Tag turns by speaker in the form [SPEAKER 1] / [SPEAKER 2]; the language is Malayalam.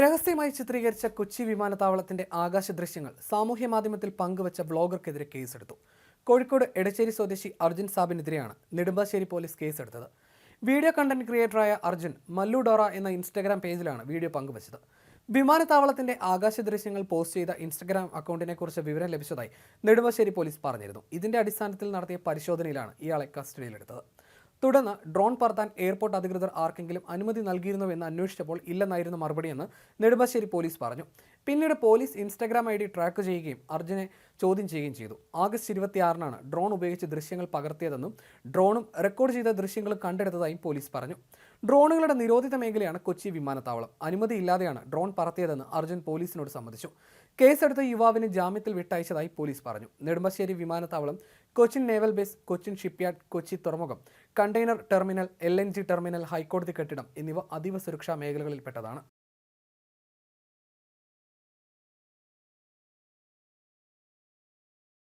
[SPEAKER 1] രഹസ്യമായി ചിത്രീകരിച്ച കൊച്ചി വിമാനത്താവളത്തിന്റെ ആകാശ ദൃശ്യങ്ങൾ സാമൂഹ്യ മാധ്യമത്തിൽ പങ്കുവച്ച വ്ളോഗർക്കെതിരെ കേസെടുത്തു. കോഴിക്കോട് എടച്ചേരി സ്വദേശി അർജുൻ സാബിനെതിരെയാണ് നെടുമ്പാശ്ശേരി പോലീസ് കേസെടുത്തത്. വീഡിയോ കണ്ടന്റ് ക്രിയേറ്ററായ അർജുൻ മല്ലു ഡോറ എന്ന ഇൻസ്റ്റഗ്രാം പേജിലാണ് വീഡിയോ പങ്കുവച്ചത്. വിമാനത്താവളത്തിന്റെ ആകാശ ദൃശ്യങ്ങൾ പോസ്റ്റ് ചെയ്ത ഇൻസ്റ്റഗ്രാം അക്കൗണ്ടിനെ കുറിച്ച് വിവരം ലഭിച്ചതായി നെടുമ്പാശ്ശേരി പോലീസ് പറഞ്ഞിരുന്നു. ഇതിന്റെ അടിസ്ഥാനത്തിൽ നടത്തിയ പരിശോധനയിലാണ് ഇയാളെ കസ്റ്റഡിയിലെടുത്തത്. തുടർന്ന് ഡ്രോൺ പറത്താൻ എയർപോർട്ട് അധികൃതർ ആർക്കെങ്കിലും അനുമതി നൽകിയിരുന്നുവെന്ന് അന്വേഷിച്ചപ്പോൾ ഇല്ലെന്നായിരുന്നു മറുപടിയെന്ന് നെടുമ്പാശ്ശേരി പോലീസ് പറഞ്ഞു. പിന്നീട് police Instagram I D track ചെയ്യുകയും അർജുനെ ചോദ്യം ചെയ്യുകയും ചെയ്തു. ആഗസ്റ്റ് ഇരുപത്തിയാറിനാണ് ഡ്രോൺ ഉപയോഗിച്ച് ദൃശ്യങ്ങൾ പകർത്തിയതെന്നും ഡ്രോണും റെക്കോർഡ് ചെയ്ത ദൃശ്യങ്ങളും കണ്ടെടുത്തതായും പോലീസ് പറഞ്ഞു. ഡ്രോണുകളുടെ നിരോധിത മേഖലയാണ് കൊച്ചി വിമാനത്താവളം. അനുമതിയില്ലാതെയാണ് ഡ്രോൺ പറത്തിയതെന്ന് അർജുൻ പോലീസിനോട് സമ്മതിച്ചു. കേസെടുത്ത യുവാവിനെ ജാമ്യത്തിൽ വിട്ടയച്ചതായി പോലീസ് പറഞ്ഞു. നെടുമ്പാശ്ശേരി വിമാനത്താവളം Cochin naval base Cochin shipyard Kochi തുറമുഖം കണ്ടെയ്നർ ടെർമിനൽ എൽ ടെർമിനൽ ഹൈക്കോടതി കെട്ടിടം എന്നിവ അതീവ സുരക്ഷാ മേഖലകളിൽപ്പെട്ടതാണ്.